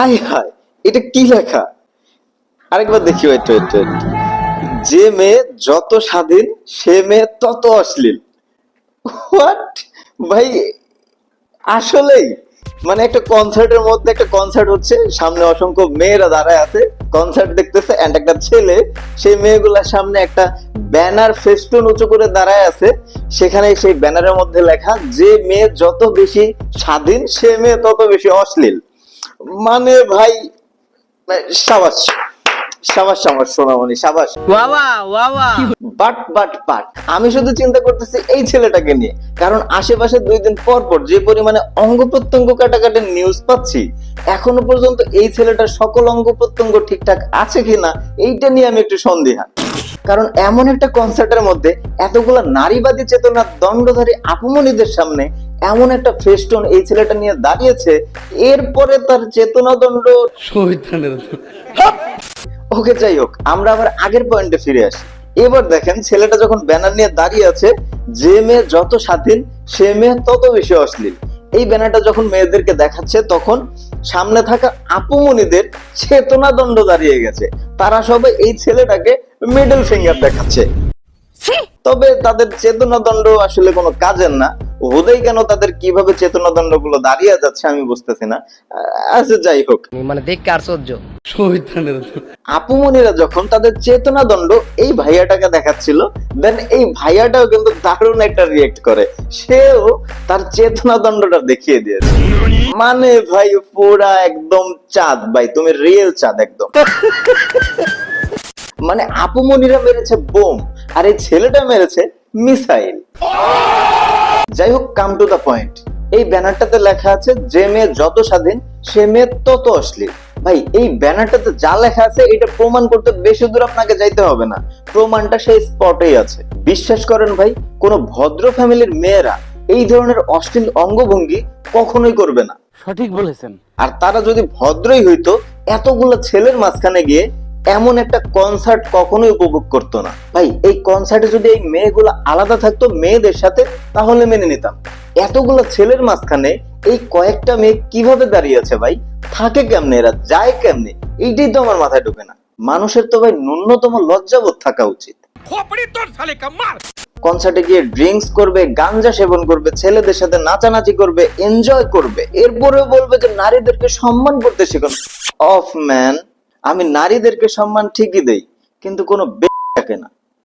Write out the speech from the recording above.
আয় হায়, এটা কি লেখা? আরেকবার দেখি ওয়েট ওয়েট ওয়েট যে মেয়ে যত স্বাধীন, সে মেয়ে তত অশ্লীল। হোয়াট ভাই, আসলেই। মানে একটা কনসার্টের মধ্যে একটা কনসার্ট হচ্ছে, সামনে অসংখ্য মেয়েরা দাঁড়ায় আছে। কনসার্ট দেখতেছে এন্ড একটা ছেলে, সেই মেয়েগুলোর সামনে একটা ব্যানার ফেস্টুন উঁচু করে দাঁড়ায় আছে। সেখানে সেই ব্যানারের মধ্যে লেখা, যে মেয়ে যত বেশি স্বাধীন, সে মেয়ে তত বেশি অশ্লীল। মানে ভাই সাবাস সাবাস সাবাস সোনামণি সাবাস। ওয়াওয়া ওয়াওয়া। বাট বাট বাট আমি শুধু চিন্তা করতেছি এই ছেলেটাকে নিয়ে। কারণ আশেপাশে দুই দিন পর পর যে পরিমাণে অঙ্গ প্রত্যঙ্গ কাটাকাটি নিউজ পাচ্ছি এখনও পর্যন্ত এই ছেলেটার সকল অঙ্গ প্রত্যঙ্গ ঠিকঠাক আছে কিনা এইটা নিয়ে আমি একটু সন্দিহান কারণ এমন একটা কনসার্টের মধ্যে এতগুলা নারীবাদী চেতনার দণ্ডধারী আপুমনিদের সামনে এমন একটা ফেস্টুন এই ছেলেটা নিয়ে দাঁড়িয়েছে এরপরে তার চেতনা দণ্ড। ওকে যাই হোক আমরা আবার আগের পয়েন্টে ফিরে আসি। এবার দেখেন ছেলেটা যখন ব্যানার নিয়ে দাঁড়িয়ে আছে যে মেয়ে যত স্বাধীন সে মেয়ে তত বেশি অশ্লীল। এই ব্যানারটা যখন মেয়েদেরকে দেখাচ্ছে তখন সামনে থাকা আপুমনিদের চেতনা দণ্ড দাঁড়িয়ে গেছে। তারা সবাই এই ছেলেটাকে মিডল ফিঙ্গার দেখাচ্ছে। তবে তাদের চেতনা দণ্ড আসলে কোনো কাজের না। হুদেই কেন তাদের কীভাবে চেতনা দণ্ডগুলো দাঁড়িয়ে যাচ্ছে আমি বুঝতেছি না। আচ্ছা যাই হোক। মানে দেখকে আর সহ্য আপুমনিরা যখন তাদের চেতনা দণ্ড এই ভাইয়াটাকে দেখাচ্ছিল দেন এই ভাইয়াটাও কিন্তু দারুণ একটা রিয়েক্ট করে। সেও তার চেতনা দণ্ডটা দেখিয়ে দিয়েছে। মানে ভাই পুরা একদম চাঁদ ভাই তুমি রিয়েল চাঁদ একদম। মানে আপুমনিরা মেরেছে বোম আর এই ছেলেটা মেরেছে মিসাইল। যাই হোক কাম টু দা পয়েন্ট এই ব্যানারটাতে লেখা আছে যে মেয়ে যত স্বাধীন সে মেয়ে তত অশ্লীল। ভাই এই ব্যানারটাতে যা লেখা আছে এটা প্রমাণ করতে বেশি দূর আপনাকে যাইতে হবে না। প্রমাণটা সেই স্পটেই আছে। বিশ্বাস করেন ভাই কোন ভদ্র ফ্যামিলির মেয়েরা এই ধরনের অশ্লীল অঙ্গভঙ্গি কখনোই করবে না। সঠিক বলেছেন। আর তারা যদি ভদ্রই হইতো এতগুলো ছেলের মাঝখানে গিয়ে এমন একটা কনসার্ট কখনোই উপভোগ করতো না। ভাই এই কনসার্টে যদি এই মেয়েগুলো আলাদা থাকতো মেয়েদের সাথে তাহলে মেনে নিতাম। এতগুলো ছেলের মাঝখানে এই কয়েকটা মেয়ে কীভাবে দাঁড়িয়ে আছে ভাই? থাকে কেমনে? এরা যায় কেমনে? এইটাই তো আমার মাথায় ঢোকে না। মানুষের তো ভাই ন্যূনতম লজ্জাবোধ থাকা উচিত। কনসার্টে গিয়ে ড্রিঙ্কস করবে গাঞ্জা সেবন করবে ছেলেদের সাথে নাচানাচি করবে এনজয় করবে। এরপরেও বলবে যে নারীদেরকে সম্মান করতে শিখুন। অফ ম্যান আমি নারীদেরকে সম্মান ঠিকই দেই কিন্তু কোনো থাকে না।